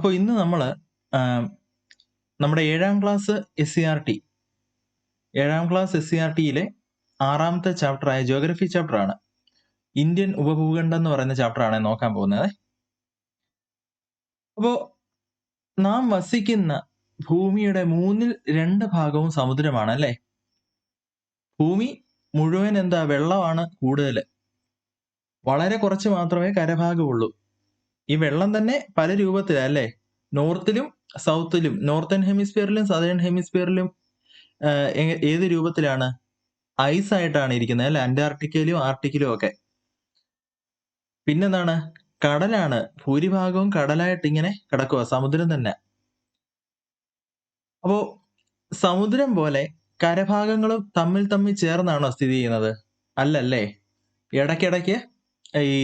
അപ്പോൾ ഇന്ന് നമ്മൾ നമ്മുടെ ഏഴാം class S C R T ഏഴാം ക്ലാസ് എസ് സി ആർ ടിയിലെ ആറാമത്തെ ചാപ്റ്ററായ ജോഗ്രഫി ചാപ്റ്ററാണ്. ഇന്ത്യൻ ഉപഭൂഖണ്ഡം എന്ന് പറയുന്ന ചാപ്റ്ററാണ് നോക്കാൻ പോകുന്നത്. അപ്പോൾ നാം വസിക്കുന്ന ഭൂമിയുടെ മൂന്നിൽ രണ്ട് ഭാഗവും സമുദ്രമാണ് അല്ലേ? ഭൂമി മുഴുവൻ എന്താ വെള്ളമാണ് കൂടുതൽ വളരെ കുറച്ച് മാത്രമേ കരഭാഗമുള്ളൂ. ഈ വെള്ളം തന്നെ പല രൂപത്തിലാണ് അല്ലേ? നോർത്തിലും സൗത്തിലും നോർത്തേൺ ഹെമിസ്ഫിയറിലും സദേൺ ഹെമിസ്ഫിയറിലും ഏത് രൂപത്തിലാണ്? ഐസ് ആയിട്ടാണ് ഇരിക്കുന്നത് അല്ലെ? അന്റാർട്ടിക്കയിലും ആർട്ടിക്കിലും ഒക്കെ. പിന്നെന്താണ്? കടലാണ് ഭൂരിഭാഗവും കടലായിട്ട് ഇങ്ങനെ കിടക്കുക സമുദ്രം തന്നെ. അപ്പോ സമുദ്രം പോലെ കരഭാഗങ്ങളും തമ്മിൽ തമ്മിൽ ചേർന്നാണോ സ്ഥിതി ചെയ്യുന്നത്? അല്ലല്ലേ? ഇടയ്ക്കിടയ്ക്ക് ഈ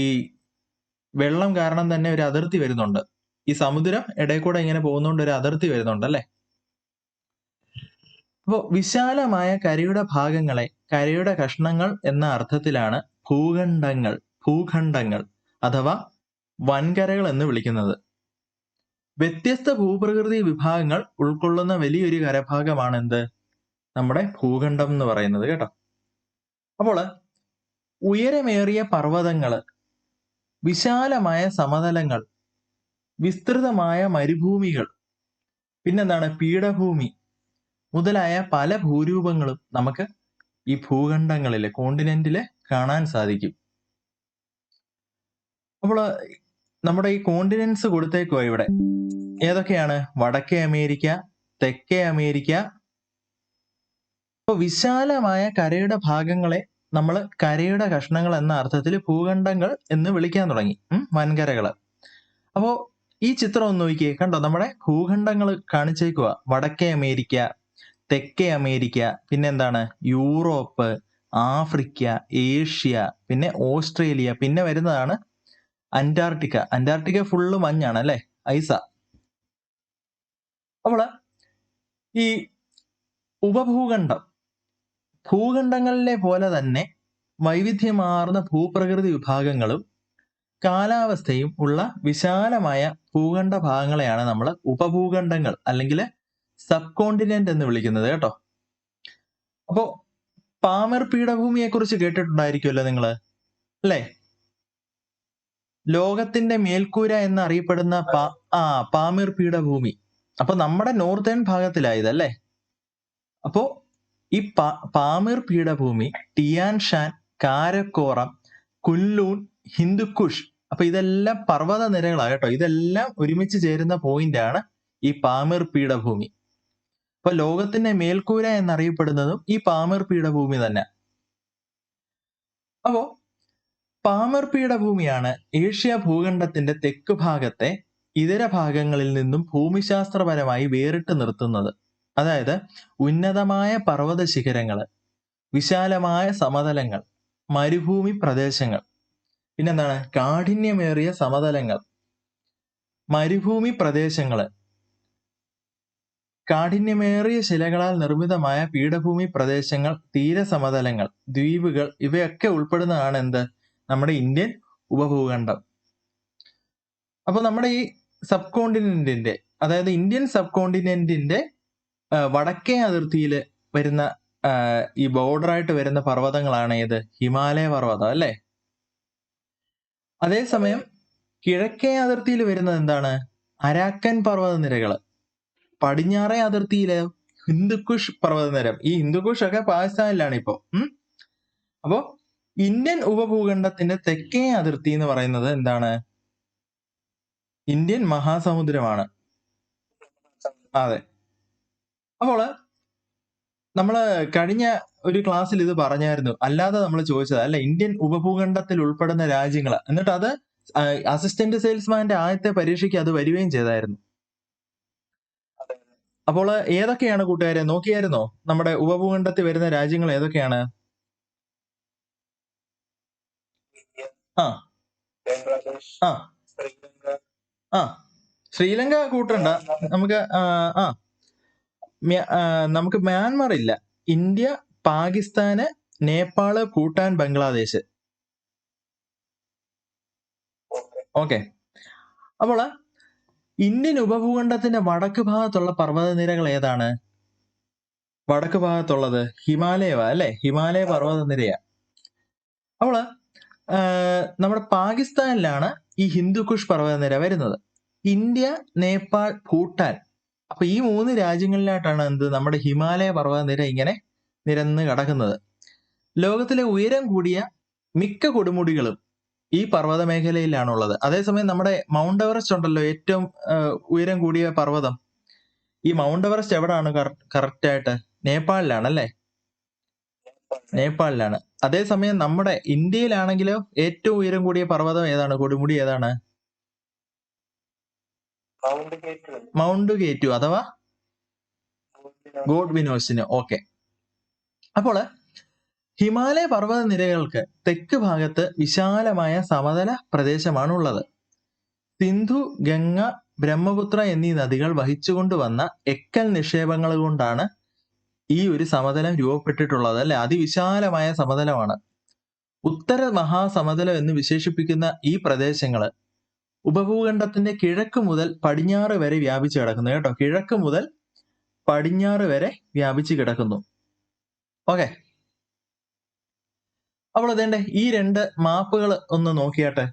വെള്ളം കാരണം തന്നെ ഒരു അതിർത്തി വരുന്നുണ്ട്. ഈ സമുദ്രം ഇടയിൽ കൂടെ ഇങ്ങനെ പോകുന്നോണ്ട് ഒരു അതിർത്തി വരുന്നുണ്ട് അല്ലേ അപ്പോൾ വിശാലമായ കരയുടെ ഭാഗങ്ങളെ കരയുടെ കഷ്ണങ്ങൾ എന്ന അർത്ഥത്തിലാണ് ഭൂഖണ്ഡങ്ങൾ ഭൂഖണ്ഡങ്ങൾ അഥവാ വൻകരകൾ എന്ന് വിളിക്കുന്നത്. വ്യത്യസ്ത ഭൂപ്രകൃതി വിഭാഗങ്ങൾ ഉൾക്കൊള്ളുന്ന വലിയൊരു കരഭാഗമാണ് എന്ത് നമ്മുടെ ഭൂഖണ്ഡം എന്ന് പറയുന്നത് കേട്ടോ. അപ്പോൾ ഉയരമേറിയ പർവതങ്ങൾ വിശാലമായ സമതലങ്ങൾ വിസ്തൃതമായ മരുഭൂമികൾ പിന്നെന്താണ് പീഠഭൂമി മുതലായ പല ഭൂരൂപങ്ങളും നമുക്ക് ഈ ഭൂഖണ്ഡങ്ങളിലെ കോണ്ടിനെന്റിൽ കാണാൻ സാധിക്കും. അപ്പോൾ നമ്മുടെ ഈ കോണ്ടിനെൻസ് കൊടുത്തേക്കോ ഇവിടെ. ഏതൊക്കെയാണ്? വടക്കേ അമേരിക്ക തെക്കേ അമേരിക്ക. അപ്പോൾ വിശാലമായ കരയുടെ ഭാഗങ്ങളെ നമ്മൾ കരയുടെ കഷ്ണങ്ങൾ എന്ന അർത്ഥത്തിൽ ഭൂഖണ്ഡങ്ങൾ എന്ന് വിളിക്കാൻ തുടങ്ങി വൻകരകൾ അപ്പോ ഈ ചിത്രം ഒന്ന് നോക്കിയേ കണ്ടോ? നമ്മുടെ ഭൂഖണ്ഡങ്ങൾ കാണിച്ചേക്കുക വടക്കേ അമേരിക്ക തെക്കേ അമേരിക്ക പിന്നെ എന്താണ്? യൂറോപ്പ് ആഫ്രിക്ക ഏഷ്യ പിന്നെ ഓസ്ട്രേലിയ പിന്നെ വരുന്നതാണ് അന്റാർട്ടിക്ക. അന്റാർട്ടിക്ക ഫുള്ള് മഞ്ഞാണ് അല്ലെ? ഐസ. അപ്പോൾ ഈ ഉപഭൂഖണ്ഡം ഭൂഖണ്ഡങ്ങളിലെ പോലെ തന്നെ വൈവിധ്യമാർന്ന ഭൂപ്രകൃതി വിഭാഗങ്ങളും കാലാവസ്ഥയും ഉള്ള വിശാലമായ ഭൂഖണ്ഡ ഭാഗങ്ങളെയാണ് നമ്മൾ ഉപഭൂഖണ്ഡങ്ങൾ അല്ലെങ്കിൽ സബ് കോണ്ടിനെന്റ് എന്ന് വിളിക്കുന്നത് കേട്ടോ. അപ്പോ പാമർ പീഠഭൂമിയെ കുറിച്ച് കേട്ടിട്ടുണ്ടായിരിക്കുമല്ലോ നിങ്ങൾ അല്ലേ? ലോകത്തിന്റെ മേൽക്കൂര എന്നറിയപ്പെടുന്ന പാ ആ പാമീർ പീഠഭൂമി. അപ്പൊ നമ്മുടെ നോർത്തേൺ ഭാഗത്തിലായതല്ലേ അപ്പോ ഈ പാ പാമീർ പീഠഭൂമി ടിയാൻ ഷാൻ കാരക്കോറം കുല്ലൂൺ ഹിന്ദുക്കുഷ് അപ്പൊ ഇതെല്ലാം പർവത നിരകളാണ് കേട്ടോ. ഇതെല്ലാം ഒരുമിച്ച് ചേരുന്ന പോയിന്റ് ആണ് ഈ പാമിർ പീഠഭൂമി. അപ്പൊ ലോകത്തിന്റെ മേൽക്കൂര എന്നറിയപ്പെടുന്നതും ഈ പാമിർ പീഠഭൂമി തന്നെ. അപ്പോ പാമർ പീഠഭൂമിയാണ് ഏഷ്യ ഭൂഖണ്ഡത്തിന്റെ തെക്ക് ഭാഗത്തെ ഇതര ഭാഗങ്ങളിൽ നിന്നും ഭൂമിശാസ്ത്രപരമായി വേറിട്ട് നിർത്തുന്നത്. അതായത് ഉന്നതമായ പർവത ശിഖരങ്ങൾ വിശാലമായ സമതലങ്ങൾ മരുഭൂമി പ്രദേശങ്ങൾ. പിന്നെന്താണ്? കാഠിന്യമേറിയ സമതലങ്ങൾ. മരുഭൂമി പ്രദേശങ്ങൾ കാഠിന്യമേറിയ ശിലകളാൽ നിർമ്മിതമായ പീഠഭൂമി പ്രദേശങ്ങൾ തീരസമതലങ്ങൾ ദ്വീപുകൾ ഇവയൊക്കെ ഉൾപ്പെടുന്നതാണ് എന്ത്? നമ്മുടെ ഇന്ത്യൻ ഉപഭൂഖണ്ഡം. അപ്പോൾ നമ്മുടെ ഈ സബ് കോണ്ടിനെന്റിന്റെ അതായത് ഇന്ത്യൻ സബ് കോണ്ടിനെന്റിന്റെ വടക്കേ അതിർത്തിയിൽ വരുന്ന ഈ ബോർഡറായിട്ട് വരുന്ന പർവതങ്ങളാണ് ഏത്? ഹിമാലയ പർവതം അല്ലേ? അതേസമയം കിഴക്കേ അതിർത്തിയിൽ വരുന്നത് എന്താണ്? അരാക്കൻ പർവത നിരകൾ പടിഞ്ഞാറേ അതിർത്തിയിലെ ഹിന്ദുക്കുഷ് പർവതനിരം. ഈ ഹിന്ദുക്കുഷ് ഒക്കെ പാകിസ്ഥാനിലാണ് ഇപ്പോ. അപ്പോ ഇന്ത്യൻ ഉപഭൂഖണ്ഡത്തിന്റെ തെക്കേ അതിർത്തി എന്ന് പറയുന്നത് എന്താണ്? ഇന്ത്യൻ മഹാസമുദ്രമാണ്. അതെ. അപ്പോൾ നമ്മൾ കഴിഞ്ഞ ഒരു ക്ലാസ്സിൽ ഇത് പറഞ്ഞായിരുന്നു. അല്ലാതെ നമ്മൾ ചോദിച്ചത് അല്ല ഇന്ത്യൻ ഉപഭൂഖണ്ഡത്തിൽ ഉൾപ്പെടുന്ന രാജ്യങ്ങൾ എന്നിട്ട് അത് അസിസ്റ്റന്റ് സെയിൽസ്മാന്റെ ആദ്യത്തെ പരീക്ഷയ്ക്ക് അത് വരികയും ചെയ്തായിരുന്നു. അപ്പോൾ ഏതൊക്കെയാണ് കൂട്ടുകാരെ നോക്കിയായിരുന്നോ? നമ്മുടെ ഉപഭൂഖണ്ഡത്തിൽ വരുന്ന രാജ്യങ്ങൾ ഏതൊക്കെയാണ്? ആ. ആ. ആ. ശ്രീലങ്ക കൂട്ടണ്ട. നമുക്ക് ആ. നമുക്ക് മ്യാൻമാർ ഇല്ല. ഇന്ത്യ പാകിസ്ഥാന് നേപ്പാൾ ഭൂട്ടാൻ ബംഗ്ലാദേശ്. ഓക്കെ. അപ്പോൾ ഇന്ത്യൻ ഉപഭൂഖണ്ഡത്തിന്റെ വടക്ക് ഭാഗത്തുള്ള പർവതനിരകൾ ഏതാണ്? വടക്ക് ഭാഗത്തുള്ളത് ഹിമാലയവ അല്ലെ? ഹിമാലയ പർവതനിരയാ. അപ്പോൾ നമ്മുടെ പാകിസ്ഥാനിലാണ് ഈ ഹിന്ദുക്കുഷ് പർവതനിര വരുന്നത്. ഇന്ത്യ നേപ്പാൾ ഭൂട്ടാൻ. അപ്പൊ ഈ മൂന്ന് രാജ്യങ്ങളിലായിട്ടാണ് എന്ത് നമ്മുടെ ഹിമാലയ പർവതനിര ഇങ്ങനെ നിരന്ന് കിടക്കുന്നത്. ലോകത്തിലെ ഉയരം കൂടിയ മിക്ക കൊടുമുടികളും ഈ പർവത മേഖലയിലാണുള്ളത് അതേസമയം നമ്മുടെ മൗണ്ട് എവറസ്റ്റ് ഉണ്ടല്ലോ ഏറ്റവും ഉയരം കൂടിയ പർവതം. ഈ മൗണ്ട് എവറസ്റ്റ് എവിടാണ് കറക്റ്റ് ആയിട്ട് നേപ്പാളിലാണ് അല്ലേ നേപ്പാളിലാണ്. അതേസമയം നമ്മുടെ ഇന്ത്യയിലാണെങ്കിലോ ഏറ്റവും ഉയരം കൂടിയ പർവതം ഏതാണ്? കൊടുമുടി ഏതാണ്? മൗണ്ട് കേറ്റു അഥവാ ഗോഡ് വിനോസിന്. ഓക്കെ അപ്പോൾ ഹിമാലയ പർവത നിരകൾക്ക് തെക്ക് ഭാഗത്ത് വിശാലമായ സമതല പ്രദേശമാണ് ഉള്ളത് സിന്ധു ഗംഗ ബ്രഹ്മപുത്ര എന്നീ നദികൾ വഹിച്ചുകൊണ്ടുവന്ന എക്കൽ നിക്ഷേപങ്ങൾ കൊണ്ടാണ് ഈ ഒരു സമതലം രൂപപ്പെട്ടിട്ടുള്ളത് അല്ലെ? അതിവിശാലമായ സമതലമാണ്. ഉത്തര മഹാസമതലം എന്ന് വിശേഷിപ്പിക്കുന്ന ഈ പ്രദേശങ്ങൾ ഉപഭൂഖണ്ഡത്തിന്റെ കിഴക്ക് മുതൽ പടിഞ്ഞാറ് വരെ വ്യാപിച്ചു കിടക്കുന്നു കേട്ടോ. കിഴക്ക് മുതൽ പടിഞ്ഞാറ് വരെ വ്യാപിച്ചു കിടക്കുന്നു. ഓക്കെ അപ്പോൾ അതേണ്ടേ ഈ രണ്ട് മാപ്പുകൾ ഒന്ന് നോക്കിയാട്ടെ.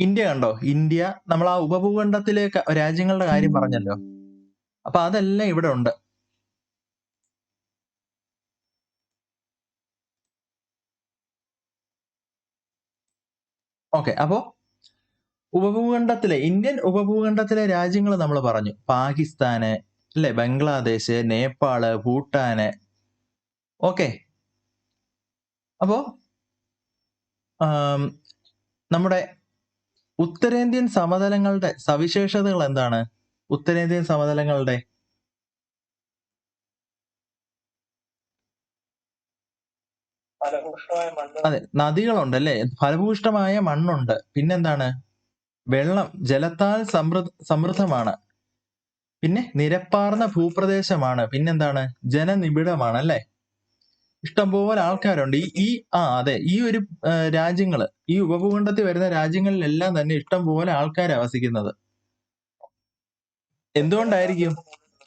ഇന്ത്യ കണ്ടോ? ഇന്ത്യ നമ്മൾ ആ ഉപഭൂഖണ്ഡത്തിലെ രാജ്യങ്ങളുടെ കാര്യം പറഞ്ഞല്ലോ. അപ്പൊ അതെല്ലാം ഇവിടെ ഉണ്ട്. ഓക്കെ അപ്പോ ഉപഭൂഖണ്ഡത്തിലെ ഇന്ത്യൻ ഉപഭൂഖണ്ഡത്തിലെ രാജ്യങ്ങൾ നമ്മൾ പറഞ്ഞു. പാകിസ്ഥാന് അല്ലെ? ബംഗ്ലാദേശ് നേപ്പാൾ ഭൂട്ടാന്. ഓക്കെ അപ്പോ നമ്മുടെ ഉത്തരേന്ത്യൻ സമതലങ്ങളുടെ സവിശേഷതകൾ എന്താണ്? ഉത്തരേന്ത്യൻ സമതലങ്ങളുടെ അതെ നദികളുണ്ട് അല്ലെ ഫലഭൂഷ്ടമായ മണ്ണുണ്ട്. പിന്നെന്താണ്? വെള്ളം ജലത്താൽ സമൃദ്ധ സമൃദ്ധമാണ്. പിന്നെ നിരപ്പാർന്ന ഭൂപ്രദേശമാണ്. പിന്നെന്താണ്? ജനനിബിഡമാണ് അല്ലെ ഇഷ്ടംപോലെ ആൾക്കാരുണ്ട്. ഈ ഈ ആ അതെ ഈ ഒരു രാജ്യങ്ങൾ ഈ ഉപഭൂഖണ്ഡത്തിൽ വരുന്ന രാജ്യങ്ങളിലെല്ലാം തന്നെ ഇഷ്ടംപോലെ ആൾക്കാരാണ് വസിക്കുന്നത്. എന്തുകൊണ്ടായിരിക്കും?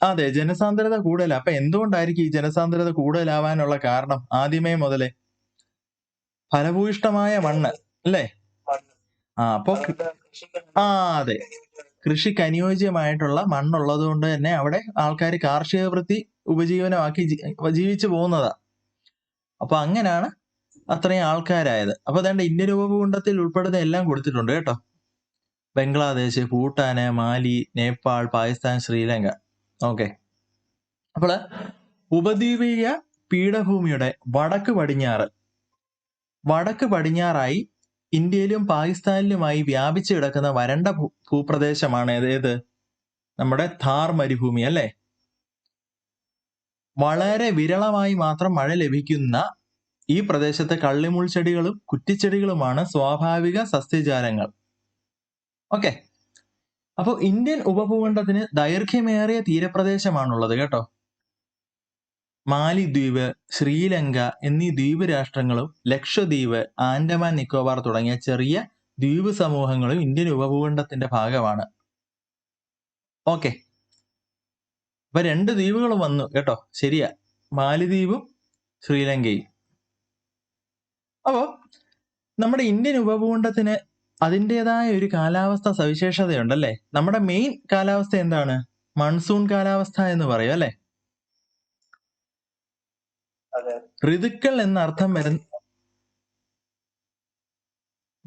അതെ ജനസാന്ദ്രത കൂടുതലാണ് അപ്പൊ എന്തുകൊണ്ടായിരിക്കും ഈ ജനസാന്ദ്രത കൂടുതലാവാനുള്ള കാരണം ആദ്യമേ മുതലേ? ഫലഭൂയിഷ്ടമായ മണ്ണ് അല്ലേ? ആ അപ്പൊ ആ അതെ. കൃഷിക്ക് അനുയോജ്യമായിട്ടുള്ള മണ്ണുള്ളത് കൊണ്ട് തന്നെ അവിടെ ആൾക്കാർ കാർഷിക വൃത്തി ഉപജീവനമാക്കി ജീവിച്ചു പോകുന്നതാ. അപ്പൊ അങ്ങനെയാണ് അത്രയും ആൾക്കാരായത്. അപ്പൊ അതേണ്ട ഇന്ത്യൻ ഉപഭൂഖണ്ഡത്തിൽ ഉൾപ്പെടുന്ന എല്ലാം കൊടുത്തിട്ടുണ്ട് കേട്ടോ. ബംഗ്ലാദേശ് ഭൂട്ടാന് മാലി നേപ്പാൾ പാകിസ്ഥാൻ ശ്രീലങ്ക. ഓക്കെ. അപ്പോൾ ഉപദ്വീപീയ പീഠഭൂമിയുടെ വടക്ക് പടിഞ്ഞാറ് വടക്ക് പടിഞ്ഞാറായി ഇന്ത്യയിലും പാകിസ്ഥാനിലുമായി വ്യാപിച്ചു കിടക്കുന്ന വരണ്ട ഭൂപ്രദേശമാണ് ഏത് നമ്മുടെ ഥാർ മരുഭൂമി അല്ലേ? വളരെ വിരളമായി മാത്രം മഴ ലഭിക്കുന്ന ഈ പ്രദേശത്തെ കള്ളിമുൾ ചെടികളും കുറ്റിച്ചെടികളുമാണ് സ്വാഭാവിക സസ്യജാലങ്ങൾ. ഓക്കെ. അപ്പോൾ ഇന്ത്യൻ ഉപഭൂഖണ്ഡത്തിന് ദൈർഘ്യമേറിയ തീരപ്രദേശമാണുള്ളത് കേട്ടോ. മാലിദ്വീപ് ശ്രീലങ്ക എന്നീ ദ്വീപ് രാഷ്ട്രങ്ങളും ലക്ഷദ്വീപ് ആൻഡമാൻ നിക്കോബാർ തുടങ്ങിയ ചെറിയ ദ്വീപ് സമൂഹങ്ങളും ഇന്ത്യൻ ഉപഭൂഖണ്ഡത്തിന്റെ ഭാഗമാണ്. ഓക്കെ. അപ്പൊ രണ്ട് ദ്വീപുകളും വന്നു കേട്ടോ. ശരിയാ. മാലിദ്വീപും ശ്രീലങ്കയും. അപ്പോ നമ്മുടെ ഇന്ത്യൻ ഉപഭൂഖണ്ഡത്തിന് അതിന്റെതായ ഒരു കാലാവസ്ഥ സവിശേഷതയുണ്ടല്ലേ നമ്മുടെ മെയിൻ കാലാവസ്ഥ എന്താണ്? മൺസൂൺ കാലാവസ്ഥ എന്ന് പറയും അല്ലെ? ഋതുക്കൾ എന്ന അർത്ഥം വരുന്ന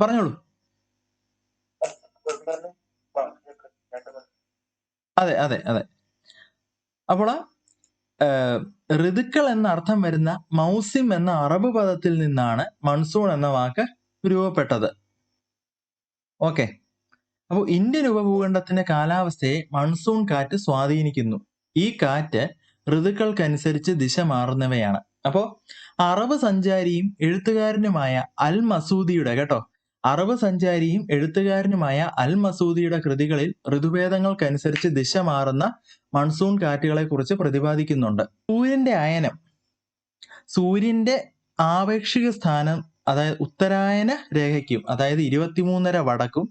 പറഞ്ഞോളൂ. അതെ അതെ അതെ. അപ്പോൾ ഋതുക്കൾ എന്ന അർത്ഥം വരുന്ന മൗസിം എന്ന അറബ് പദത്തിൽ നിന്നാണ് മൺസൂൺ എന്ന വാക്ക് രൂപപ്പെട്ടത്. ഓക്കെ. അപ്പോൾ ഇന്ത്യൻ ഉപഭൂഖണ്ഡത്തിന്റെ കാലാവസ്ഥയെ മൺസൂൺ കാറ്റ് സ്വാധീനിക്കുന്നു. ഈ കാറ്റ് ഋതുക്കൾക്കനുസരിച്ച് ദിശ മാറുന്നവയാണ്. അപ്പോൾ അറബ് സഞ്ചാരിയും എഴുത്തുകാരനുമായ അൽ മസൂദിയുടെ കേട്ടോ. അറബ് സഞ്ചാരിയും എഴുത്തുകാരനുമായ അൽ മസൂദിയുടെ കൃതികളിൽ ഋതുഭേദങ്ങൾക്കനുസരിച്ച് ദിശ മാറുന്ന മൺസൂൺ കാറ്റുകളെ കുറിച്ച് പ്രതിപാദിക്കുന്നുണ്ട്. സൂര്യന്റെ അയനം സൂര്യന്റെ ആപേക്ഷിക സ്ഥാനം അതായത് ഉത്തരായന രേഖയ്ക്കും അതായത് ഇരുപത്തിമൂന്നര വടക്കും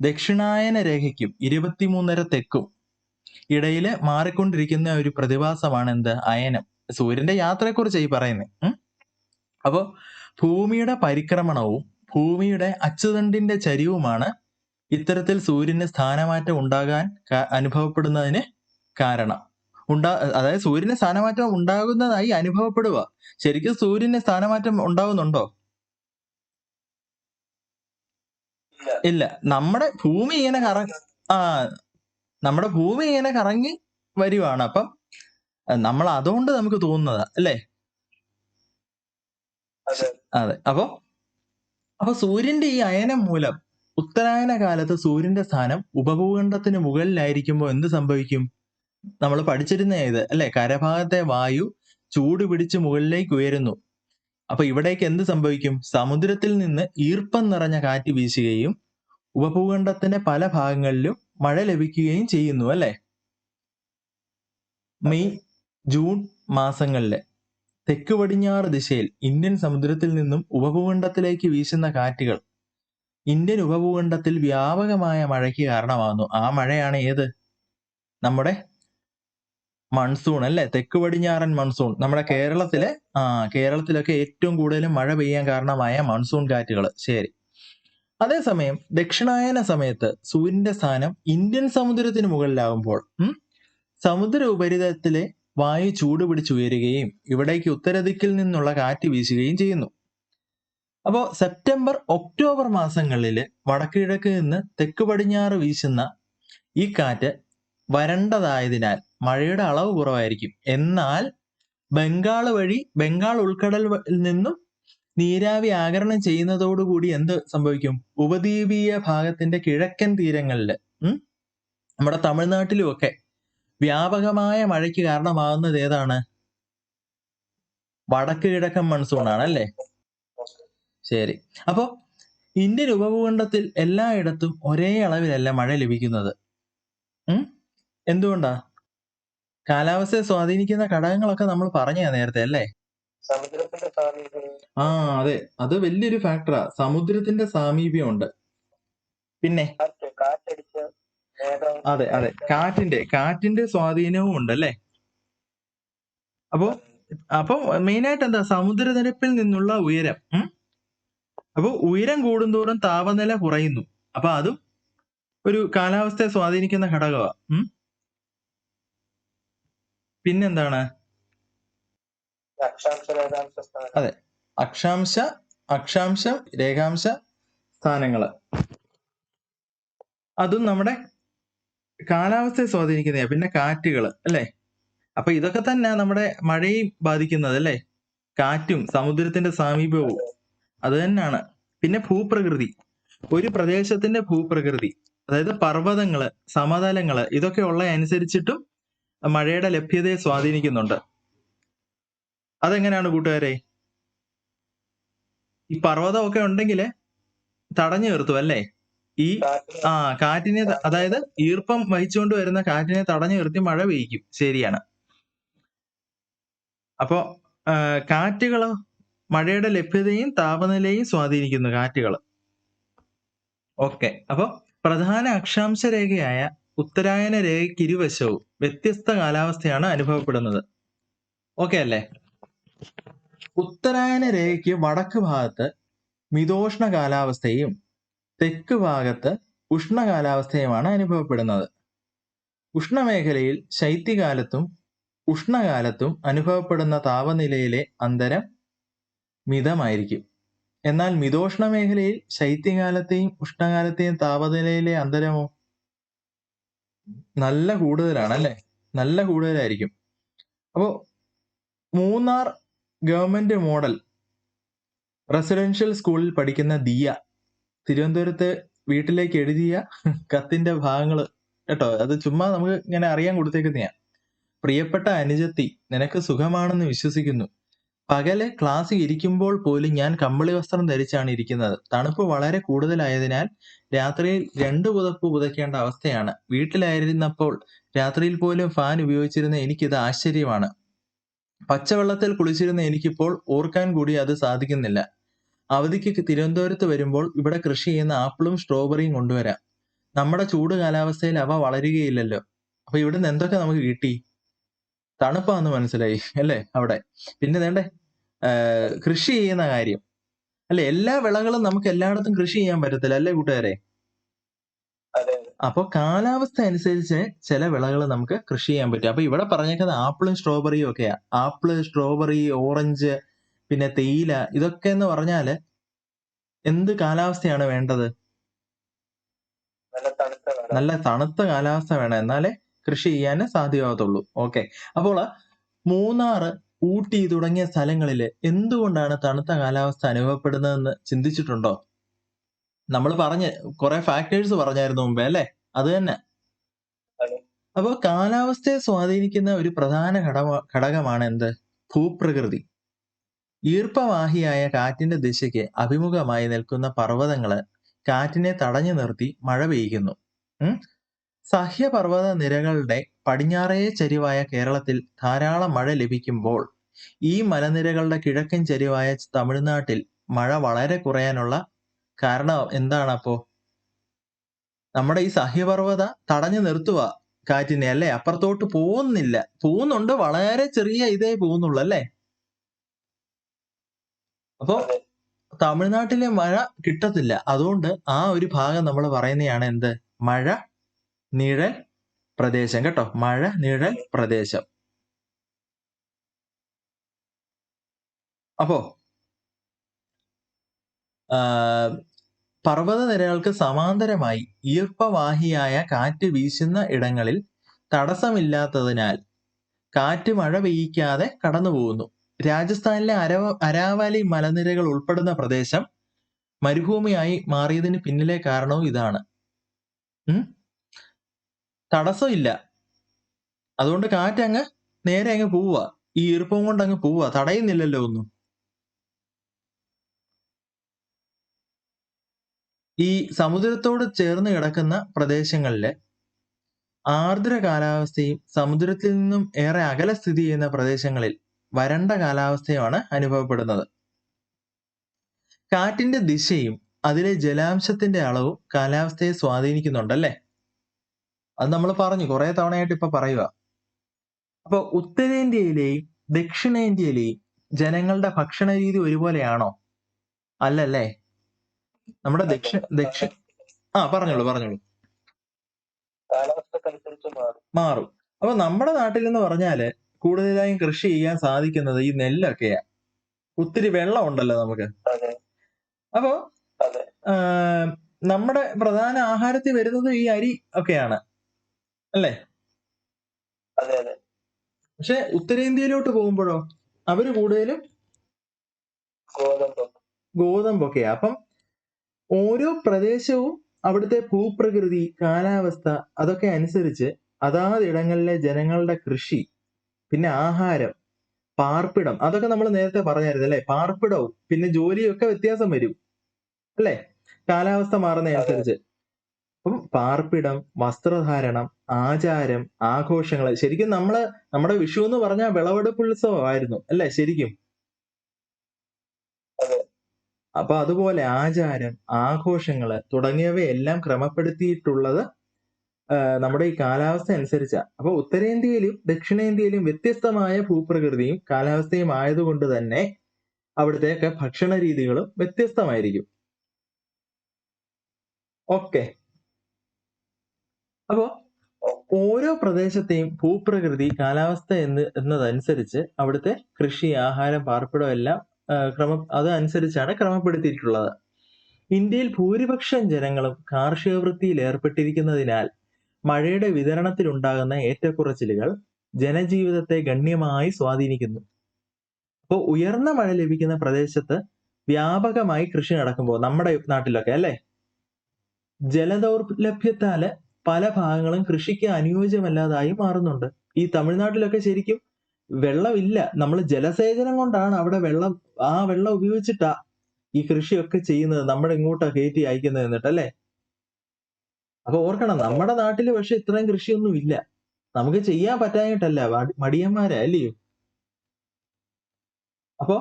ദക്ഷിണായന രേഖയ്ക്കും ഇരുപത്തിമൂന്നര തെക്കും ഇടയിൽ മാറിക്കൊണ്ടിരിക്കുന്ന ഒരു പ്രതിഭാസമാണ് എന്ത് അയനം സൂര്യന്റെ യാത്രയെക്കുറിച്ച് ഈ പറയുന്നത് അപ്പോ ഭൂമിയുടെ പരിക്രമണവും ഭൂമിയുടെ അച്ചുതണ്ടിന്റെ ചരിവുമാണ് ഇത്തരത്തിൽ സൂര്യന് സ്ഥാനമാറ്റം ഉണ്ടാകാൻ അനുഭവപ്പെടുന്നതിന് കാരണം. ഉണ്ടാ അതായത് സൂര്യന് സ്ഥാനമാറ്റം ഉണ്ടാകുന്നതായി അനുഭവപ്പെടുക. ശരിക്കും സൂര്യന് സ്ഥാനമാറ്റം ഉണ്ടാകുന്നുണ്ടോ ഇല്ല. നമ്മുടെ ഭൂമി ഇങ്ങനെ കറ ആ നമ്മുടെ ഭൂമി ഇങ്ങനെ കറങ്ങി വരുവാണ്. അപ്പം നമ്മൾ അതുകൊണ്ട് നമുക്ക് തോന്നുന്നത് അല്ലേ? അതെ. അപ്പോ അപ്പൊ സൂര്യന്റെ ഈ അയനം മൂലം ഉത്തരായന കാലത്ത് സൂര്യന്റെ സ്ഥാനം ഉപഭൂഖണ്ഡത്തിന് മുകളിലായിരിക്കുമ്പോൾ എന്ത് സംഭവിക്കും? നമ്മൾ പഠിച്ചിരുന്ന ഇത് അല്ലെ? കരഭാഗത്തെ വായു ചൂട് പിടിച്ച് മുകളിലേക്ക് ഉയരുന്നു. അപ്പൊ ഇവിടേക്ക് എന്ത് സംഭവിക്കും? സമുദ്രത്തിൽ നിന്ന് ഈർപ്പം നിറഞ്ഞ കാറ്റ് വീശുകയും ഉപഭൂഖണ്ഡത്തിന്റെ പല ഭാഗങ്ങളിലും മഴ ലഭിക്കുകയും ചെയ്യുന്നു അല്ലെ? മെയ് ജൂൺ മാസങ്ങളിലെ തെക്ക് പടിഞ്ഞാറ് ദിശയിൽ ഇന്ത്യൻ സമുദ്രത്തിൽ നിന്നും ഉപഭൂഖണ്ഡത്തിലേക്ക് വീശുന്ന കാറ്റുകൾ ഇന്ത്യൻ ഉപഭൂഖണ്ഡത്തിൽ വ്യാപകമായ മഴയ്ക്ക് കാരണമാകുന്നു. ആ മഴയാണ് ഏത്? നമ്മുടെ മൺസൂൺ അല്ലെ? തെക്ക് പടിഞ്ഞാറൻ മൺസൂൺ. നമ്മുടെ കേരളത്തിലെ ആ കേരളത്തിലൊക്കെ ഏറ്റവും കൂടുതൽ മഴ പെയ്യാൻ കാരണമായ മൺസൂൺ കാറ്റുകൾ. ശരി. അതേസമയം ദക്ഷിണായന സമയത്ത് സൂര്യന്റെ സ്ഥാനം ഇന്ത്യൻ സമുദ്രത്തിന് മുകളിലാകുമ്പോൾ സമുദ്ര ഉപരിതലത്തിലെ വായു ചൂട് പിടിച്ചുയരുകയും ഇവിടേക്ക് ഉത്തരദിക്കിൽ നിന്നുള്ള കാറ്റ് വീശുകയും ചെയ്യുന്നു. അപ്പോൾ സെപ്റ്റംബർ ഒക്ടോബർ മാസങ്ങളിൽ വടക്കിഴക്ക് നിന്ന് തെക്ക് പടിഞ്ഞാറ് വീശുന്ന ഈ കാറ്റ് വരണ്ടതായതിനാൽ മഴയുടെ അളവ് കുറവായിരിക്കും. എന്നാൽ ബംഗാൾ വഴി ബംഗാൾ ഉൾക്കടലിൽ നിന്നും നീരാവി ആകരണം ചെയ്യുന്നതോടുകൂടി എന്ത് സംഭവിക്കും? ഉപദ്വീപീയ ഭാഗത്തിന്റെ കിഴക്കൻ തീരങ്ങളിൽ നമ്മുടെ തമിഴ്നാട്ടിലും ഒക്കെ വ്യാപകമായ മഴയ്ക്ക് കാരണമാകുന്നത് ഏതാണ്? വടക്ക് കിഴക്കൻ മൺസൂൺ ആണ് അല്ലേ ശരി. അപ്പോ ഇന്ത്യൻ ഉപഭൂഖണ്ഡത്തിൽ എല്ലായിടത്തും ഒരേ അളവിലല്ല മഴ ലഭിക്കുന്നത്. ഉം? എന്തുകൊണ്ടാ? കാലാവസ്ഥയെ സ്വാധീനിക്കുന്ന ഘടകങ്ങളൊക്കെ നമ്മൾ പറഞ്ഞാ നേരത്തെ അല്ലേ? ആ അതെ. അത് വലിയൊരു ഫാക്ടറാ സമുദ്രത്തിന്റെ സാമീപ്യം ഉണ്ട് പിന്നെ അതെ അതെ. കാറ്റിന്റെ കാറ്റിന്റെ സ്വാധീനവും ഉണ്ട് അല്ലേ അപ്പോ അപ്പൊ മെയിനായിട്ട് എന്താ സമുദ്രനിരപ്പിൽ നിന്നുള്ള ഉയരം അപ്പോൾ അപ്പൊ ഉയരം കൂടുന്തോറും താപനില കുറയുന്നു. അപ്പൊ അതും ഒരു കാലാവസ്ഥയെ സ്വാധീനിക്കുന്ന ഘടകമാ ഉം? പിന്നെന്താണ്? അതെ. അക്ഷാംശ അക്ഷാംശം രേഖാംശ സ്ഥാനങ്ങൾ. അതും നമ്മുടെ കാലാവസ്ഥയെ സ്വാധീനിക്കുന്ന പിന്നെ കാറ്റുകൾ അല്ലേ? അപ്പൊ ഇതൊക്കെ തന്നെ നമ്മുടെ മഴയും ബാധിക്കുന്നത് അല്ലേ? കാറ്റും സമുദ്രത്തിന്റെ സാമീപ്യവും. അത് തന്നെയാണ് പിന്നെ ഭൂപ്രകൃതി. ഒരു പ്രദേശത്തിന്റെ ഭൂപ്രകൃതി അതായത് പർവതങ്ങൾ സമതലങ്ങൾ ഇതൊക്കെ ഉള്ള അനുസരിച്ചിട്ടും മഴയുടെ ലഭ്യതയെ സ്വാധീനിക്കുന്നുണ്ട്. അതെങ്ങനെയാണ് കൂട്ടുകാരെ? ഈ പർവതമൊക്കെ ഉണ്ടെങ്കിൽ തടഞ്ഞു നിർത്തും അല്ലേ? ഈ ആ കാറ്റിനെ അതായത് ഈർപ്പം വഹിച്ചുകൊണ്ട് വരുന്ന കാറ്റിനെ തടഞ്ഞു നിർത്തി മഴ പെയ്യിക്കും. ശരിയാണ്. അപ്പോ കാറ്റുകളോ മഴയുടെ ലഭ്യതയും താപനിലയും സ്വാധീനിക്കുന്നു കാറ്റുകൾ ഓക്കെ. അപ്പൊ പ്രധാന അക്ഷാംശ രേഖയായ ഉത്തരായന രേഖയ്ക്ക് ഇരുവശവും വ്യത്യസ്ത കാലാവസ്ഥയാണ് അനുഭവപ്പെടുന്നത്. ഓക്കെ അല്ലേ? ഉത്തരായന രേഖയ്ക്ക് വടക്ക് ഭാഗത്ത് മിതോഷ്ണ കാലാവസ്ഥയും തെക്ക് ഭാഗത്ത് ഉഷ്ണ കാലാവസ്ഥയുമാണ് അനുഭവപ്പെടുന്നത്. ഉഷ്ണമേഖലയിൽ ശൈത്യകാലത്തും ഉഷ്ണകാലത്തും അനുഭവപ്പെടുന്ന താപനിലയിലെ അന്തരം മിതമായിരിക്കും. എന്നാൽ മിതോഷ്ണ മേഖലയിൽ ശൈത്യകാലത്തെയും ഉഷ്ണകാലത്തെയും താപനിലയിലെ അന്തരമോ നല്ല കൂടുതലാണ് അല്ലെ നല്ല കൂടുതലായിരിക്കും. അപ്പോ മൂന്നാർ ഗവൺമെന്റ് മോഡൽ റെസിഡൻഷ്യൽ സ്കൂളിൽ പഠിക്കുന്ന ദിയ തിരുവനന്തപുരത്ത് വീട്ടിലേക്ക് എഴുതിയ കത്തിന്റെ ഭാഗങ്ങൾ കേട്ടോ. അത് ചുമ്മാ നമുക്ക് ഇങ്ങനെ അറിയാൻ കൊടുത്തേക്കുന്നയാ. പ്രിയപ്പെട്ട അനുജത്തി നിനക്ക് സുഖമാണെന്ന് വിശ്വസിക്കുന്നു. പകൽ ക്ലാസ്സിൽ ഇരിക്കുമ്പോൾ പോലും ഞാൻ കമ്പിളി വസ്ത്രം ധരിച്ചാണ് ഇരിക്കുന്നത്. തണുപ്പ് വളരെ കൂടുതലായതിനാൽ രാത്രിയിൽ രണ്ട് പുതപ്പ് പുതയ്ക്കേണ്ട അവസ്ഥയാണ്. വീട്ടിലായിരുന്നപ്പോൾ രാത്രിയിൽ പോലും ഫാൻ ഉപയോഗിച്ചിരുന്ന എനിക്കിത് ആശ്ചര്യമാണ്. പച്ചവെള്ളത്തിൽ കുളിച്ചിരുന്ന എനിക്കിപ്പോൾ ഓർക്കാൻ കൂടി അത് സാധിക്കുന്നില്ല. അവധിക്ക് തിരുവനന്തപുരത്ത് വരുമ്പോൾ ഇവിടെ കൃഷി ചെയ്യുന്ന ആപ്പിളും സ്ട്രോബെറിയും കൊണ്ടുവരാം. നമ്മുടെ ചൂട് കാലാവസ്ഥയിൽ അവ വളരുകയില്ലല്ലോ. അപ്പൊ ഇവിടുന്ന് എന്തൊക്കെ നമുക്ക് കിട്ടി? തണുപ്പാന്ന് മനസ്സിലായി അല്ലേ? അവിടെ. പിന്നെ വേണ്ടേ? കൃഷി ചെയ്യുന്ന കാര്യം. അല്ലെ എല്ലാ വിളകളും നമുക്ക് എല്ലായിടത്തും കൃഷി ചെയ്യാൻ പറ്റത്തില്ല അല്ലേ കൂട്ടുകാരെ? അപ്പൊ കാലാവസ്ഥ അനുസരിച്ച് ചില വിളകൾ നമുക്ക് കൃഷി ചെയ്യാൻ പറ്റും. അപ്പൊ ഇവിടെ പറഞ്ഞേക്കുന്നത് ആപ്പിളും സ്ട്രോബെറിയും ഒക്കെയാ. ആപ്പിൾ സ്ട്രോബെറി ഓറഞ്ച് പിന്നെ തേയില ഇതൊക്കെ എന്ന് പറഞ്ഞാൽ എന്ത് കാലാവസ്ഥയാണ് വേണ്ടത്? നല്ല തണുത്ത കാലാവസ്ഥ. വേണം. എന്നാലേ കൃഷി ചെയ്യാൻ സാധ്യമാകത്തുള്ളൂ. ഓക്കെ. അപ്പോൾ മൂന്നാറ് ഊട്ടി തുടങ്ങിയ സ്ഥലങ്ങളിൽ എന്തുകൊണ്ടാണ് തണുത്ത കാലാവസ്ഥ അനുഭവപ്പെടുന്നതെന്ന് ചിന്തിച്ചിട്ടുണ്ടോ? നമ്മൾ പറഞ്ഞ കുറെ ഫാക്ടേഴ്സ് പറഞ്ഞായിരുന്നു മുമ്പേ അല്ലെ? അത് തന്നെ. അപ്പോൾ കാലാവസ്ഥയെ സ്വാധീനിക്കുന്ന ഒരു പ്രധാന ഘടക ഘടകമാണ് എന്ത്? ഭൂപ്രകൃതി. ഈർപ്പവാഹിയായ കാറ്റിന്റെ ദിശയ്ക്ക് അഭിമുഖമായി നിൽക്കുന്ന പർവതങ്ങൾ കാറ്റിനെ തടഞ്ഞു നിർത്തി മഴ പെയ്യുന്നു. സഹ്യപർവത നിരകളുടെ പടിഞ്ഞാറേ ചരിവായ കേരളത്തിൽ ധാരാളം മഴ ലഭിക്കുമ്പോൾ ഈ മലനിരകളുടെ കിഴക്കൻ ചരിവായ തമിഴ്നാട്ടിൽ മഴ വളരെ കുറയാനുള്ള കാരണം എന്താണ് അപ്പോ നമ്മുടെ ഈ സഹ്യപർവത തടഞ്ഞു നിർത്തുക കാറ്റിനെ അല്ലെ? അപ്പുറത്തോട്ട് പോകുന്നില്ല. പോകുന്നുണ്ട്. വളരെ ചെറിയ ഇതേ പോകുന്നുള്ളൂ അല്ലേ? അപ്പോ തമിഴ്നാട്ടിലെ മഴ കിട്ടത്തില്ല. അതുകൊണ്ട് ആ ഒരു ഭാഗം നമ്മൾ പറയുന്നതാണ് എന്ത്? മഴ നിഴൽ പ്രദേശം. കേട്ടോ? മഴ നിഴൽ പ്രദേശം. അപ്പോ പർവത നിരകൾക്ക് സമാന്തരമായി ഈർപ്പവാഹിയായ കാറ്റ് വീശുന്ന ഇടങ്ങളിൽ തടസ്സമില്ലാത്തതിനാൽ കാറ്റ് മഴ പെയ്യിക്കാതെ കടന്നുപോകുന്നു. രാജസ്ഥാനിലെ അരവ അരാവാലി മലനിരകൾ ഉൾപ്പെടുന്ന പ്രദേശം മരുഭൂമിയായി മാറിയതിന് പിന്നിലെ കാരണവും ഇതാണ്. തടസ്സമില്ല അതുകൊണ്ട് കാറ്റ് അങ്ങ് നേരെ അങ്ങ് പോവുക. ഈ ഈർപ്പം കൊണ്ട് അങ്ങ് പോവുക. തടയുന്നില്ലല്ലോ ഒന്നും. ഈ സമുദ്രത്തോട് ചേർന്ന് കിടക്കുന്ന പ്രദേശങ്ങളിലെ ആർദ്ര കാലാവസ്ഥയും സമുദ്രത്തിൽ നിന്നും ഏറെ അകല സ്ഥിതി ചെയ്യുന്ന പ്രദേശങ്ങളിൽ വരണ്ട കാലാവസ്ഥയുമാണ് അനുഭവപ്പെടുന്നത്. കാറ്റിന്റെ ദിശയും അതിലെ ജലാംശത്തിന്റെ അളവും കാലാവസ്ഥയെ സ്വാധീനിക്കുന്നുണ്ടല്ലേ? അത് നമ്മൾ പറഞ്ഞു കുറെ തവണയായിട്ട് ഇപ്പൊ പറയുക. അപ്പൊ ഉത്തരേന്ത്യയിലെയും ദക്ഷിണേന്ത്യയിലെയും ജനങ്ങളുടെ ഭക്ഷണ രീതി ഒരുപോലെയാണോ? അല്ലല്ലേ? നമ്മുടെ ദക്ഷിണ ദക്ഷി ആ പറഞ്ഞോളൂ പറഞ്ഞോളൂ. മാറും. അപ്പൊ നമ്മുടെ നാട്ടിൽ എന്ന് പറഞ്ഞാൽ കൂടുതലായും കൃഷി ചെയ്യാൻ സാധിക്കുന്നത് ഈ നെല്ലൊക്കെയാ. ഒത്തിരി വെള്ളം ഉണ്ടല്ലോ നമുക്ക്. അപ്പോ നമ്മുടെ പ്രധാന ആഹാരത്തിൽ വരുന്നത് ഈ അരി ഒക്കെയാണ്. അല്ലേ? പക്ഷെ ഉത്തരേന്ത്യയിലോട്ട് പോകുമ്പോഴോ? അവർ കൂടുതലും ഗോതമ്പൊക്കെ ഗോതമ്പൊക്കെയാ. അപ്പം ഓരോ പ്രദേശവും അവിടുത്തെ ഭൂപ്രകൃതി കാലാവസ്ഥ അതൊക്കെ അനുസരിച്ച് അതാത് ഇടങ്ങളിലെ ജനങ്ങളുടെ കൃഷി പിന്നെ ആഹാരം പാർപ്പിടം അതൊക്കെ നമ്മൾ നേരത്തെ പറഞ്ഞായിരുന്നു അല്ലെ? പാർപ്പിടവും പിന്നെ ജോലിയും ഒക്കെ വ്യത്യാസം വരും അല്ലെ? കാലാവസ്ഥ മാറുന്ന അനുസരിച്ച്. അപ്പം പാർപ്പിടം വസ്ത്രധാരണം ആചാരം ആഘോഷങ്ങൾ ശരിക്കും നമ്മൾ നമ്മുടെ വിഷു എന്ന് പറഞ്ഞാൽ വിളവെടുപ്പ് ഉത്സവമായിരുന്നു അല്ലെ ശരിക്കും? അപ്പൊ അതുപോലെ ആചാരം ആഘോഷങ്ങൾ തുടങ്ങിയവയെല്ലാം ക്രമപ്പെടുത്തിയിട്ടുള്ളത് നമ്മുടെ ഈ കാലാവസ്ഥ അനുസരിച്ചാ. അപ്പൊ ഉത്തരേന്ത്യയിലും ദക്ഷിണേന്ത്യയിലും വ്യത്യസ്തമായ ഭൂപ്രകൃതിയും കാലാവസ്ഥയും ആയതുകൊണ്ട് തന്നെ അവിടുത്തെയൊക്കെ ഭക്ഷണ രീതികളും വ്യത്യസ്തമായിരിക്കും. ഓക്കെ. അപ്പോ ഓരോ പ്രദേശത്തെയും ഭൂപ്രകൃതി കാലാവസ്ഥ എന്ന് എന്നതനുസരിച്ച് അവിടുത്തെ കൃഷി ആഹാരം പാർപ്പിടം എല്ലാം ക്രമ അതനുസരിച്ചാണ് ക്രമപ്പെടുത്തിയിട്ടുള്ളത്. ഇന്ത്യയിൽ ഭൂരിപക്ഷം ജനങ്ങളും കാർഷിക വൃത്തിയിൽ ഏർപ്പെട്ടിരിക്കുന്നതിനാൽ മഴയുടെ വിതരണത്തിലുണ്ടാകുന്ന ഏറ്റക്കുറച്ചിലുകൾ ജനജീവിതത്തെ ഗണ്യമായി സ്വാധീനിക്കുന്നു. അപ്പോൾ ഉയർന്ന മഴ ലഭിക്കുന്ന പ്രദേശത്ത് വ്യാപകമായി കൃഷി നടക്കുമ്പോൾ നമ്മുടെ നാട്ടിലൊക്കെ അല്ലെ? ജലദൗർലഭ്യത്താൽ പല ഭാഗങ്ങളും കൃഷിക്ക് അനുയോജ്യമല്ലാതായി മാറുന്നുണ്ട്. ഈ തമിഴ്നാട്ടിലൊക്കെ ശരിക്കും വെള്ളമില്ല. നമ്മൾ ജലസേചനം കൊണ്ടാണ് അവിടെ വെള്ളം ആ വെള്ളം ഉപയോഗിച്ചിട്ടാ ഈ കൃഷിയൊക്കെ ചെയ്യുന്നത്. നമ്മുടെ ഇങ്ങോട്ടാ കയറ്റി അയക്കുന്നത് എന്നിട്ട് അല്ലേ? അപ്പൊ ഓർക്കണം നമ്മുടെ നാട്ടിൽ പക്ഷെ ഇത്രയും കൃഷിയൊന്നും ഇല്ല. നമുക്ക് ചെയ്യാൻ പറ്റാനായിട്ടല്ല മടിയന്മാരാ അല്ലയോ അപ്പോ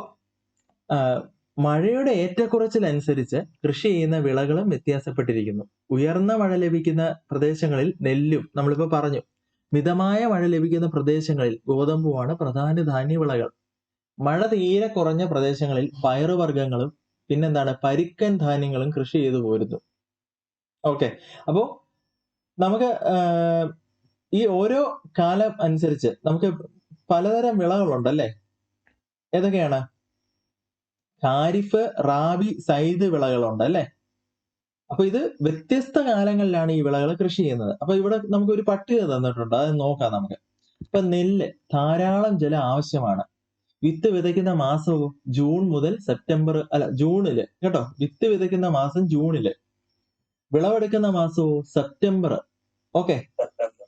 മഴയുടെ ഏറ്റക്കുറച്ചിലനുസരിച്ച് കൃഷി ചെയ്യുന്ന വിളകളും വ്യത്യാസപ്പെട്ടിരിക്കുന്നു. ഉയർന്ന മഴ ലഭിക്കുന്ന പ്രദേശങ്ങളിൽ നെല്ലും നമ്മളിപ്പോ പറഞ്ഞു മിതമായ മഴ ലഭിക്കുന്ന പ്രദേശങ്ങളിൽ ഗോതമ്പുമാണ് പ്രധാന ധാന്യവിളകൾ. മഴ തീരെ കുറഞ്ഞ പ്രദേശങ്ങളിൽ പയറുവർഗങ്ങളും പിന്നെന്താണ് പരിക്കൻ ധാന്യങ്ങളും കൃഷി ചെയ്തു പോരുന്നു. ഓക്കെ അപ്പോ നമുക്ക് ഈ ഓരോ കാലം അനുസരിച്ച് നമുക്ക് പലതരം വിളകളുണ്ട് അല്ലേ ഏതൊക്കെയാണ്? ഖാരിഫ് റാബി സൈദ് വിളകളുണ്ട് അല്ലേ അപ്പൊ ഇത് വ്യത്യസ്ത കാലങ്ങളിലാണ് ഈ വിളകൾ കൃഷി ചെയ്യുന്നത്. അപ്പൊ ഇവിടെ നമുക്ക് ഒരു പട്ടിക തന്നിട്ടുണ്ട്. അത് നോക്കാം നമുക്ക്. ഇപ്പൊ നെല്ല് ധാരാളം ജലം ആവശ്യമാണ്. വിത്ത് വിതയ്ക്കുന്ന മാസവും ജൂൺ മുതൽ സെപ്റ്റംബർ അല്ല ജൂണിൽ കേട്ടോ. വിത്ത് വിതയ്ക്കുന്ന മാസം ജൂണിൽ. വിളവെടുക്കുന്ന മാസവും സെപ്റ്റംബർ ഓക്കെ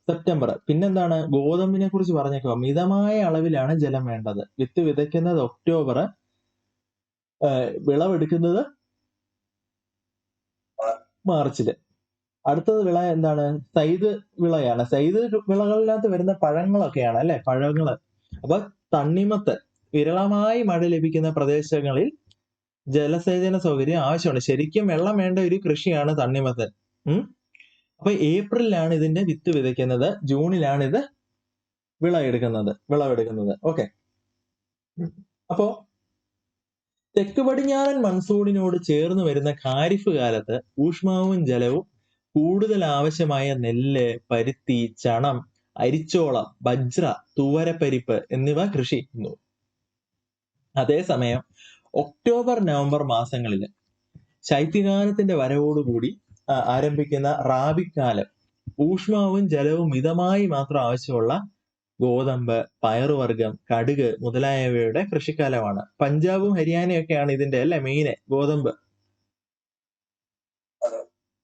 സെപ്റ്റംബർ പിന്നെന്താണ്? ഗോതമ്പിനെ കുറിച്ച് പറഞ്ഞേക്കുക മിതമായ അളവിലാണ് ജലം വേണ്ടത്. വിത്ത് വിതയ്ക്കുന്നത് ഒക്ടോബർ വിളവെടുക്കുന്നത് മാർച്ചിൽ അടുത്തത് വിള എന്താണ്? സൈദ് വിളയാണ്. സൈദ് വിളകളിനകത്ത് വരുന്ന പഴങ്ങളൊക്കെയാണ് അല്ലെ? പഴങ്ങൾ. അപ്പൊ തണ്ണിമത്ത് വിരളമായി മഴ ലഭിക്കുന്ന പ്രദേശങ്ങളിൽ ജലസേചന സൗകര്യം ആവശ്യമാണ്. ശരിക്കും വെള്ളം വേണ്ട ഒരു കൃഷിയാണ് തണ്ണിമത്തൻ. ഉം? അപ്പൊ ഏപ്രിലാണ് ഇതിന്റെ വിത്ത് വിതയ്ക്കുന്നത്. ജൂണിലാണ് ഇത് വിളവെടുക്കുന്നത്. വിളവെടുക്കുന്നത്. ഓക്കെ. അപ്പോ തെക്ക് പടിഞ്ഞാറൻ മൺസൂണിനോട് ചേർന്ന് വരുന്ന ഖാരിഫ് കാലത്ത് ഊഷ്മാവും ജലവും കൂടുതൽ ആവശ്യമായ നെല്ല് പരുത്തി ചണം അരിച്ചോളം ബജ്ര തുവരപ്പരിപ്പ് എന്നിവ കൃഷി ചെയ്യുന്നു. അതേസമയം ഒക്ടോബർ നവംബർ മാസങ്ങളിൽ ശൈത്യകാലത്തിന്റെ വരവോടുകൂടി ആരംഭിക്കുന്ന റാബിക്കാലം ഊഷ്മാവും ജലവും മിതമായി മാത്രം ആവശ്യമുള്ള ഗോതമ്പ് പയറുവർഗം കടുക് മുതലായവയുടെ കൃഷിക്കാലമാണ്. പഞ്ചാബും ഹരിയാനയൊക്കെയാണ് ഇതിന്റെ അല്ലെ മെയിന് ഗോതമ്പ്.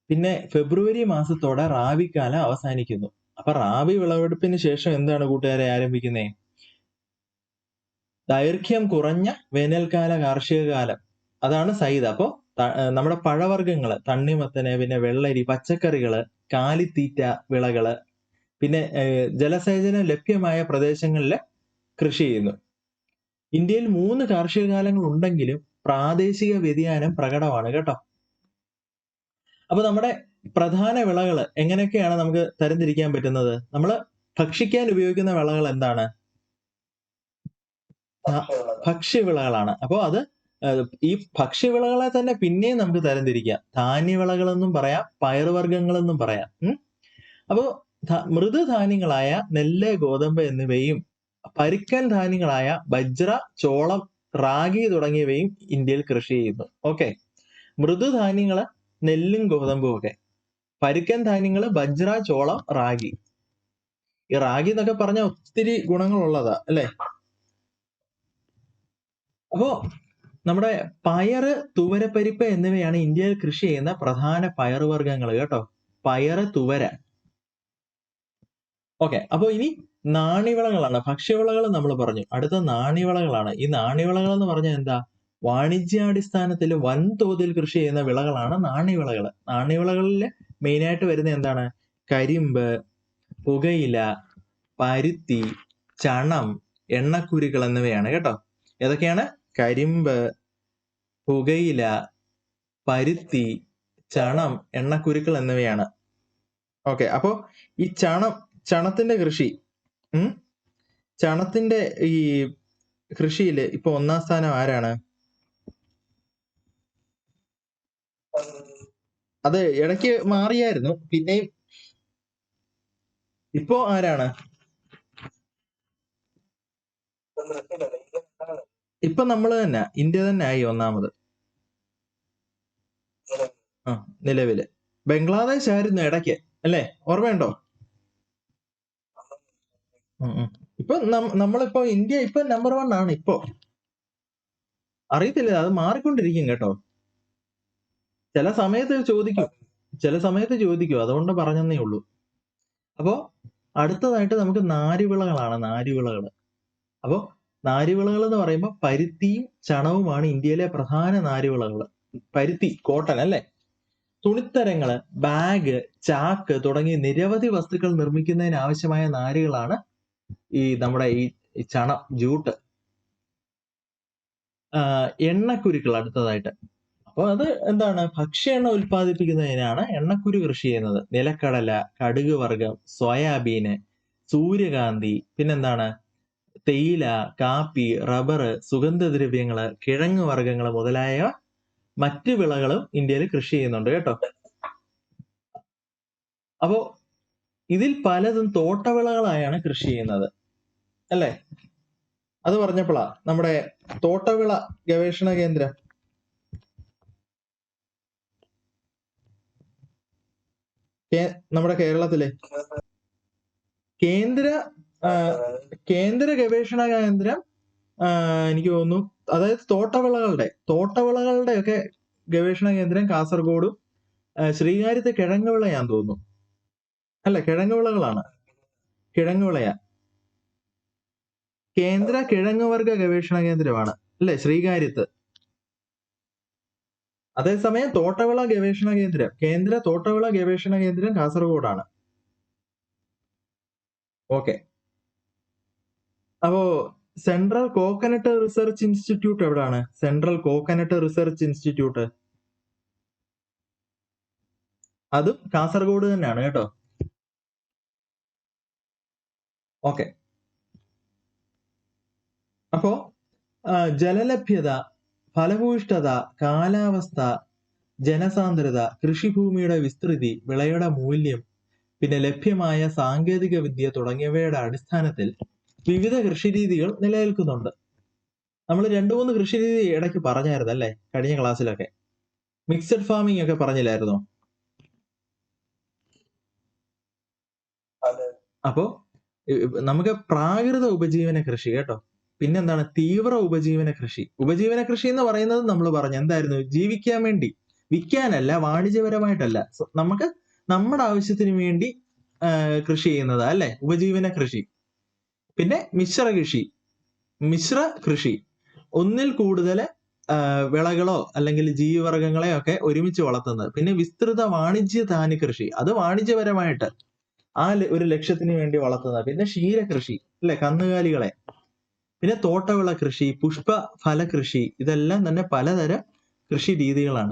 പിന്നെ ഫെബ്രുവരി മാസത്തോടെ റാബിക്കാലം അവസാനിക്കുന്നു. അപ്പൊ റാബി വിളവെടുപ്പിന് ശേഷം എന്താണ് കൂട്ടുകാരെ ആരംഭിക്കുന്നേ? ദൈർഘ്യം കുറഞ്ഞ വേനൽക്കാല കാർഷിക കാലം അതാണ് സൈദ് അപ്പോ നമ്മുടെ പഴവർഗങ്ങൾ തണ്ണിമത്തന് പിന്നെ വെള്ളരി പച്ചക്കറികൾ കാലിത്തീറ്റ വിളകൾ പിന്നെ ജലസേചനം ലഭ്യമായ പ്രദേശങ്ങളിൽ കൃഷി ചെയ്യുന്നു. ഇന്ത്യയിൽ മൂന്ന് കാർഷിക കാലങ്ങൾ ഉണ്ടെങ്കിലും പ്രാദേശിക വ്യതിയാനം പ്രകടമാണ് കേട്ടോ. അപ്പൊ നമ്മുടെ പ്രധാന വിളകൾ എങ്ങനെയൊക്കെയാണ് നമുക്ക് തരംതിരിക്കാൻ പറ്റുന്നത്? നമ്മൾ ഭക്ഷിക്കാൻ ഉപയോഗിക്കുന്ന വിളകൾ എന്താണ് ഭക്ഷ്യവിളകളാണ്. അപ്പോൾ അത് ഈ ഭക്ഷ്യവിളകളെ തന്നെ പിന്നെയും നമുക്ക് തരംതിരിക്കാം. ധാന്യവിളകളെന്നും പറയാം പയറുവർഗങ്ങളെന്നും പറയാം. അപ്പോൾ മൃദുധാന്യങ്ങളായ നെല്ല് ഗോതമ്പ് എന്നിവയും പരുക്കൻ ധാന്യങ്ങളായ ബജ്ര ചോളം റാഗി തുടങ്ങിയവയും ഇന്ത്യയിൽ കൃഷി ചെയ്യുന്നു. ഓക്കെ. മൃദുധാന്യങ്ങൾ നെല്ലും ഗോതമ്പും ഒക്കെ. പരുക്കൻ ധാന്യങ്ങൾ ബജ്ര ചോളം റാഗി. ഈ റാഗി എന്നൊക്കെ പറഞ്ഞാൽ ഒത്തിരി ഗുണങ്ങളുള്ളതാ അല്ലെ? അപ്പോ നമ്മുടെ പയറ് തുവരപ്പരിപ്പ് എന്നിവയാണ് ഇന്ത്യയിൽ കൃഷി ചെയ്യുന്ന പ്രധാന പയറുവർഗങ്ങൾ കേട്ടോ. പയറ് തുവര. ഓക്കെ അപ്പൊ ഇനി നാണ്യവിളകളാണ് ഭക്ഷ്യവിളകൾ നമ്മൾ പറഞ്ഞു. അടുത്ത നാണ്യവിളകളാണ് ഈ നാണ്യവിളകൾ എന്ന് പറഞ്ഞാൽ എന്താ? വാണിജ്യാടിസ്ഥാനത്തിൽ വൻതോതിൽ കൃഷി ചെയ്യുന്ന വിളകളാണ് നാണ്യവിളകൾ മെയിൻ ആയിട്ട് വരുന്ന എന്താണ്? കരിമ്പ് പുകയില പരുത്തി ചണം എണ്ണക്കുരുക്കൾ എന്നിവയാണ് കേട്ടോ. ഏതൊക്കെയാണ്? കരിമ്പ് പുകയില പരുത്തി ചണം എണ്ണക്കുരുക്കൾ എന്നിവയാണ്. ഓക്കെ അപ്പോ ഈ ചണം ചണത്തിന്റെ കൃഷി ഉം? ചണത്തിന്റെ ഈ കൃഷിയിൽ ഇപ്പൊ ഒന്നാം സ്ഥാനം ആരാണ്? അത് ഇടയ്ക്ക് മാറിയായിരുന്നു പിന്നെയും ഇപ്പോ ആരാണ്? ഇപ്പൊ നമ്മൾ തന്നെ ഇന്ത്യ തന്നെ ആയി ഒന്നാമത്. ആ നിലവിൽ. ബംഗ്ലാദേശ് ആയിരുന്നു ഇടയ്ക്ക് അല്ലേ? ഓർമ്മയുണ്ടോ. ഇപ്പൊ നമ്മളിപ്പോ ഇന്ത്യ ഇപ്പൊ നമ്പർ വൺ ആണ് ഇപ്പോ. അറിയത്തില്ല അത് മാറിക്കൊണ്ടിരിക്കും കേട്ടോ. ചില സമയത്ത് ചോദിക്കും ചില സമയത്ത് ചോദിക്കും അതുകൊണ്ട് പറഞ്ഞെന്നേ ഉള്ളൂ. അപ്പോ അടുത്തതായിട്ട് നമുക്ക് നാരുവിളകളാണ് നാരുവിളകൾ അപ്പോ നാരുവിളകൾ എന്ന് പറയുമ്പോൾ പരുത്തിയും ചണവുമാണ് ഇന്ത്യയിലെ പ്രധാന നാരുവിളകൾ പരുത്തി കോട്ടൺ അല്ലേ? തുണിത്തരങ്ങൾ ബാഗ് ചാക്ക് തുടങ്ങിയ നിരവധി വസ്തുക്കൾ നിർമ്മിക്കുന്നതിന് ആവശ്യമായ നാരുകളാണ് ഈ നമ്മുടെ ഈ ചണം ജൂട്ട്. എണ്ണക്കുരുക്കൾ അടുത്തതായിട്ട്. അപ്പോൾ അത് എന്താണ്? ഭക്ഷ്യ എണ്ണ ഉൽപ്പാദിപ്പിക്കുന്നതിനാണ് എണ്ണക്കുരു കൃഷി ചെയ്യുന്നത്. നിലക്കടല കടുക് വർഗം സോയാബീന് സൂര്യകാന്തി പിന്നെന്താണ്? തേയില കാപ്പി റബ്ബർ സുഗന്ധദ്രവ്യങ്ങൾ കിഴങ്ങ് വർഗങ്ങൾ മുതലായ മറ്റ് വിളകളും ഇന്ത്യയിൽ കൃഷി ചെയ്യുന്നുണ്ട് കേട്ടോ. അപ്പോ ഇതിൽ പലതും തോട്ടവിളകളായാണ് കൃഷി ചെയ്യുന്നത്. അല്ലേ? അത് പറഞ്ഞപ്പോഴാ നമ്മുടെ തോട്ടവിള ഗവേഷണ കേന്ദ്രം. നമ്മുടെ കേരളത്തിലെ കേന്ദ്ര കേന്ദ്ര ഗവേഷണ കേന്ദ്രം എനിക്ക് തോന്നുന്നു അതായത് തോട്ടവിളകളുടെ തോട്ടവിളകളുടെ ഒക്കെ ഗവേഷണ കേന്ദ്രം കാസർഗോഡും ശ്രീകാര്യത്തെ കിഴങ്ങ് വിളയാന്ന് തോന്നുന്നു. അല്ല കിഴങ്ങ് വിളകളാണ് കിഴങ്ങ് വിളയാ കേന്ദ്ര കിഴങ്ങ് വർഗ ഗവേഷണ കേന്ദ്രമാണ്. അല്ലെ ശ്രീകാര്യത്ത്? അതേസമയം തോട്ടവിള ഗവേഷണ കേന്ദ്രം കേന്ദ്ര തോട്ടവിള ഗവേഷണ കേന്ദ്രം കാസർഗോഡാണ്. ഓക്കെ. അപ്പോ സെൻട്രൽ കോക്കനട്ട് റിസർച്ച് ഇൻസ്റ്റിറ്റ്യൂട്ട് എവിടാണ്? സെൻട്രൽ കോക്കനട്ട് റിസർച്ച് ഇൻസ്റ്റിറ്റ്യൂട്ട് അതും കാസർഗോഡ് തന്നെയാണ് കേട്ടോ. ഓക്കെ അപ്പോ ജലലഭ്യത ഫലഭൂയിഷ്ഠത കാലാവസ്ഥ ജനസാന്ദ്രത കൃഷിഭൂമിയുടെ വിസ്തൃതി വിളയുടെ മൂല്യം പിന്നെ ലഭ്യമായ സാങ്കേതിക വിദ്യ തുടങ്ങിയവയുടെ അടിസ്ഥാനത്തിൽ വിവിധ കൃഷിരീതികൾ നിലനിൽക്കുന്നുണ്ട്. നമ്മൾ രണ്ടു മൂന്ന് കൃഷിരീതി ഇടയ്ക്ക് പറഞ്ഞായിരുന്നു അല്ലേ? കഴിഞ്ഞ ക്ലാസ്സിലൊക്കെ. മിക്സഡ് ഫാമിംഗ് ഒക്കെ പറഞ്ഞില്ലായിരുന്നോ? അപ്പോ നമുക്ക് പ്രാകൃത ഉപജീവന കൃഷി കേട്ടോ. പിന്നെന്താണ് തീവ്ര ഉപജീവന കൃഷി. ഉപജീവന കൃഷി എന്ന് പറയുന്നത് നമ്മൾ പറഞ്ഞു. എന്തായിരുന്നു? ജീവിക്കാൻ വേണ്ടി. വിൽക്കാനല്ല വാണിജ്യപരമായിട്ടല്ല. നമുക്ക് നമ്മുടെ ആവശ്യത്തിന് വേണ്ടി കൃഷി ചെയ്യുന്നതാ അല്ലെ? ഉപജീവന കൃഷി. പിന്നെ മിശ്ര കൃഷി. മിശ്ര കൃഷി. ഒന്നിൽ കൂടുതൽ വിളകളോ അല്ലെങ്കിൽ ജീവിവർഗങ്ങളെയോ ഒക്കെ ഒരുമിച്ച് വളർത്തുന്നത്. പിന്നെ വിസ്തൃത വാണിജ്യ ധാന്യ കൃഷി. അത് വാണിജ്യപരമായിട്ട് ആ ഒരു ലക്ഷ്യത്തിന് വേണ്ടി വളർത്തുന്നത് പിന്നെ ക്ഷീരകൃഷി അല്ലെ? കന്നുകാലികളെ. പിന്നെ തോട്ടവിള കൃഷി പുഷ്പ ഫല കൃഷി. ഇതെല്ലാം തന്നെ പലതരം കൃഷി രീതികളാണ്.